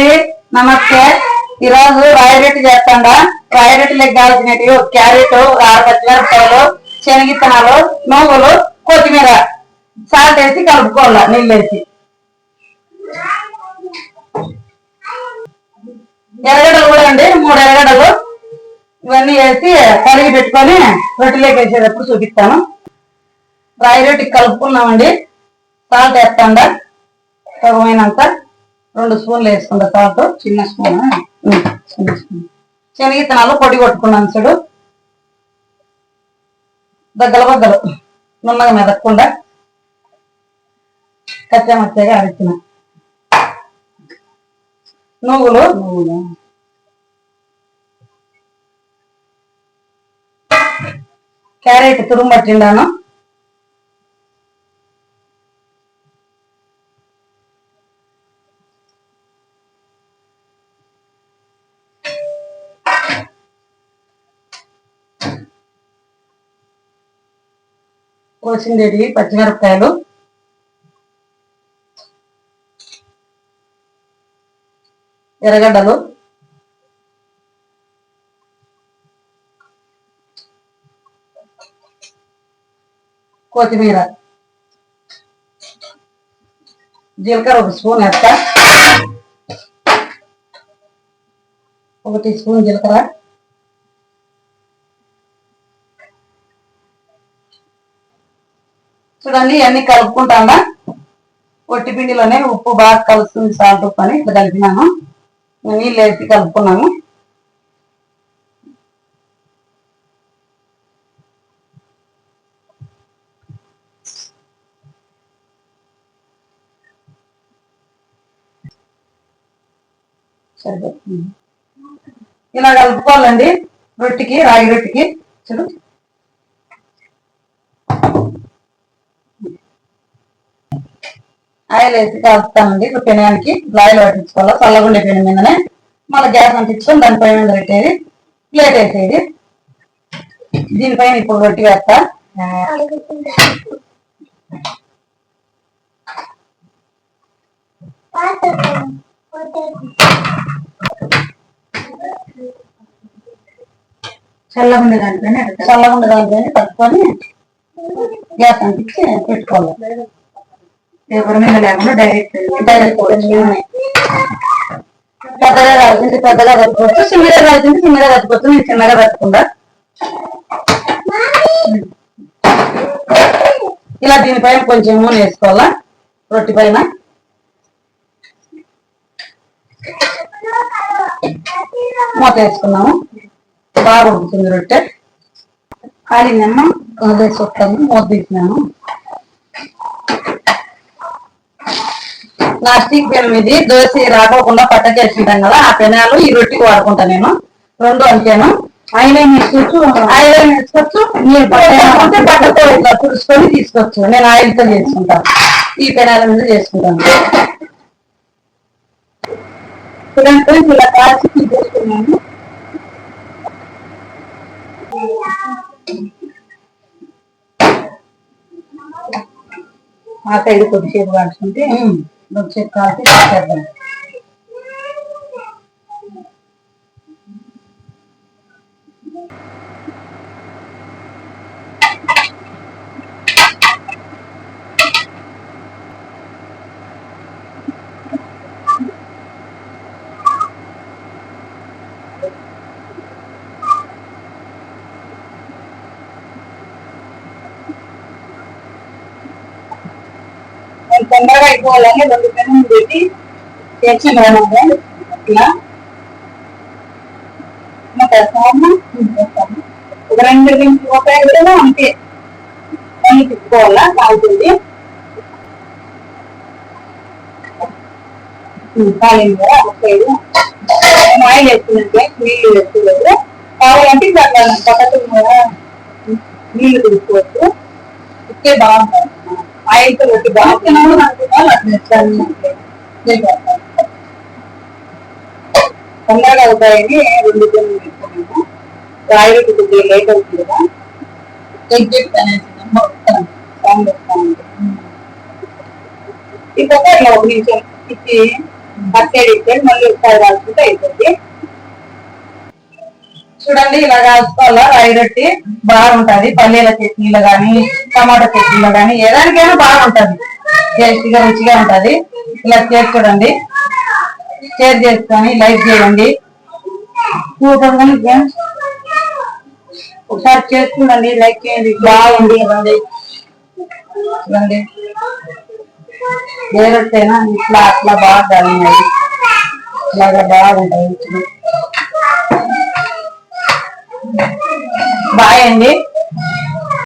అండి నమస్తే. ఈ రోజు రాయరెట్టి చేస్తాడా? రాయరెట్టులకు కావాల్సినవి ఒక క్యారెట్ ఆరు పచ్చిమిరపకాయలు శనగిత్తనాలు నువ్వులు కొత్తిమీర. సాల్ట్ వేసి కలుపుకోవాలి? నీళ్ళు వేసి. ఎర్రగడ్డలు కూడా అండి. మూడు ఎర్రగడ్డలు. ఇవన్నీ వేసి కడిగి పెట్టుకొని రొట్టెలోకి వేసేటప్పుడు చూపిస్తాను. రాయి రొట్టెకి కలుపుకున్నామండి. సాల్ట్ వేస్తాండా? సగమైనంత. రెండు స్పూన్లు వేసుకుంటా సాల్ట్ చిన్న స్పూన్ చిన్న స్పూన్. శనగిత్తనాలు పొడి కొట్టుకున్నాను చూడు. దగ్గర బద్దలు నున్నగా మెదక్కుండా కచ్చా మచ్చగా అరిచిన నువ్వులు. నువ్వులు. క్యారెట్ తురుము పట్టిండాను. కోసిండేటి పచ్చిమిరపకాయలు. ఎర్రగడ్డలు. కొత్తిమీర. జీలకర్ర ఒక స్పూన్ వేస్తా. ఒక టీ స్పూన్ జీలకర్ర. చూడండి ఇవన్నీ కలుపుకుంటామా? ఒట్టి పిండిలోనే ఉప్పు బాగా కలుస్తుంది సాల్ట్ ఉప్పు అని ఇట్లా కలిపినాను. నీళ్ళు వేసి కలుపుకున్నాము. సరిపోతుంది. ఇలా కలుపుకోవాలండి రొట్టికి రాగి రొట్టెకి. చూడు. ఆయిల్ వేసి కలుపుతానండి ఇప్పుడు పెనానికి ఆయిల్ పట్టించుకోవాలి? చల్లగుండే పెనం మీదనే మళ్ళీ గ్యాస్ అంటించుకొని దానిపైన మీద పెట్టేది. ప్లేట్ వేసేది. దీనిపైన ఇప్పుడు రొట్టి వేస్తా. చల్లగుండే దానిపైన చల్లగుండే దానిపైన కలుపుకొని గ్యాస్ అంటించి పెట్టుకోవాలి. పేపర్ మీద లేకుండా డైరెక్ట్ డైరెక్ట్ పెద్దగా కాల్చింది పెద్దగా కట్టుకోవచ్చు చిన్నగా కాల్చింది చిన్నగా కట్టుకోవచ్చు నేను చిన్నగా కట్టుకుంటా ఇలా దీనిపైన కొంచెం నూనె వేసుకోవాలా? రొట్టె పైన? మూత వేసుకున్నాము. బాగా ఉడుకుతుంది రొట్టె. కాలిందమ్మ అదే వస్తాము మూత తీసినాము ప్లాస్టిక్ పెనం ఇది దోశ రాకోకుండా పట్టకేసుకుంటాం కదా ఆ పెనాలు ఈ రొట్టెకి వాడుకుంటా నేను. రెండు అంతేను? ఐలైన్ వేసుకోవచ్చు. ఐలైన్ వేసుకోవచ్చు. మీరు పట్టే పట్టతో ఇట్లా తుడుచుకొని తీసుకోవచ్చు నేను ఆయిల్తో చేసుకుంటాను ఈ పెనాల మీద చేసుకుంటాను. చూడండి ఇలా కాల్చి తీసుకున్నాను. ఆ సైడ్ కొద్దిసేపు కాల్చుకుంటే కొద్దిసేపు కాల్చి చేద్దాం నేను తొందరగా అయిపోవాలని రెండు పెన్నులు పెట్టి చేసి రావాలి ఇట్లా ఇంకా చేస్తాము. ఒక రెండు నిమిషం ఒక కూడా అంతే. అన్ని తిప్పుకోవాలా కాలుతుంది కాలేదు కదా ఒక సైడు. ఆయిల్ వేస్తున్నట్లే నీళ్ళు వేసుకోలేదు కావాలంటే ఇంకా పక్కన నీళ్ళు తీసుకోవచ్చు. ఇస్తే బాగుంటుంది. ఆయిల్తో పెట్టి అనుకున్నాను అట్లా తొందరగా అవుతాయని రెండు జన్లు కొద్దిగా లేట్ అవుతుంది కదా ఎగ్జిట్ అనేసి వస్తాను వస్తాను ఇంకొక ఇలా ఒక నిమిషం ఇచ్చి పచ్చడి మళ్ళీ ఒకసారి రాసుకుంటే అయిపోద్ది. చూడండి ఇలా కాల్చుకోవాలా రాయి రొట్టి బాగుంటది పల్లీల చట్నీలో గాని టమాటా చట్నీలో గాని ఏదానికైనా బాగుంటది టేస్టీగా రుచిగా ఉంటది. ఇలా చేసి చూడండి. షేర్ చేసుకొని లైక్ చేయండి. ఒకసారి చేసుకుండండి లైక్ చేయండి. బాగుంది ఇవ్వండి చూడండి. ఏ రొట్టెనా ఇట్లా అట్లా బాగా కలిగినాయి. ఇలాగా బాగుంటాయి. బాయ్ అండి.